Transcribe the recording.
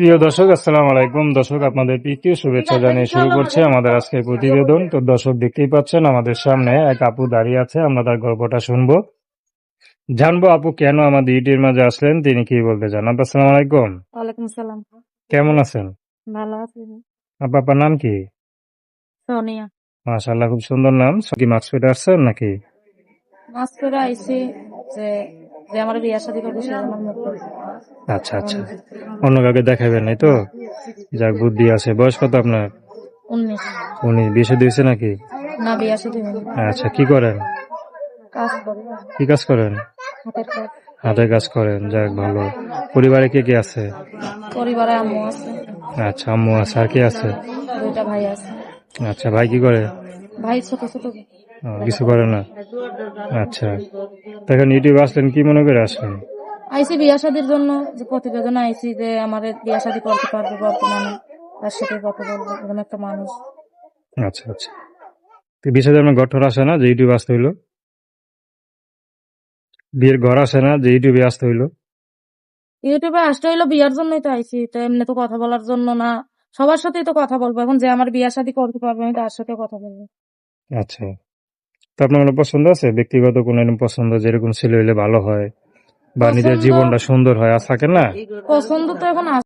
প্রিয় দর্শক আসসালাম আলাইকুম। দর্শক আপনাদের প্রীতি শুভেচ্ছা জানিয়ে শুরু করছে আমাদের আজকের প্রতিবেদন। তো দর্শক দেখতেই পাচ্ছেন আমাদের সামনে এক আপু দাঁড়িয়ে আছে। আমরা তার গল্পটা শুনব। জানব আপু কেন আমাদের ইউটিউবের মাঝে আসলেন? তিনি কি বলতে চান? আপু আসসালামু আলাইকুম। ওয়ালাইকুম সালাম কেমন আছেন? ভালো আছি। আপু আপনার নাম কি? সোনিয়া। মাশাআল্লাহ খুব সুন্দর নাম। কি মাস্ক পেটে আসছেন নাকি? মাস করে আইছি যে যে আমার করব সে আমার মুখ আচ্ছা আচ্ছা। অন্য কাউকে দেখাবেন নাই তো? যাক বুদ্ধি আছে। বয়স কত আপনার? উনিশ। উনি বিয়ে দিয়েছে নাকি? না সাথে আচ্ছা কি করেন? কাজ করি। কি কাজ করেন? হাতের কাজ। হাতের কাজ করেন। যাক ভালো। পরিবারে কে কে আছে? পরিবারে আম্মু আছে। আচ্ছা আম্মু আছে। আর কে আছে? দুইটা ভাই আছে। আচ্ছা ভাই কি করে? ভাই ছোট ছোট। কিছু করে না? আচ্ছা। তো এখন ইউটিউবে আসলেন কি মনে করে আসলেন? আইসি বিয়া শাদির জন্য যে প্রতিবেদন আইসি যে আমার বিয়া শাদি করতে পারবে বর্তমানে তার সাথে কথা বলব এরকম একটা মানুষ। আচ্ছা আচ্ছা। তো বিশেষ আমার ঘর আসে না যে ইউটিউবে আসতে হইল? বিয়ের ঘর আসে না যে ইউটিউবে আসতে হইল? ইউটিউবে আসতে হইল বিয়ার জন্যই তো আইসি তো এমনি তো কথা বলার জন্য না। সবার সাথেই তো কথা বলব এখন যে আমার বিয়া শাদি করতে পারবে আমি তার সাথে কথা বলব। আচ্ছা। তো আপনার কোনো পছন্দ আছে? ব্যক্তিগত কোনো এরকম পছন্দ যেরকম ছেলে হইলে ভালো হয়? বা নিজের জীবনটা সুন্দর হয় আর থাকে না? পছন্দ তো এখন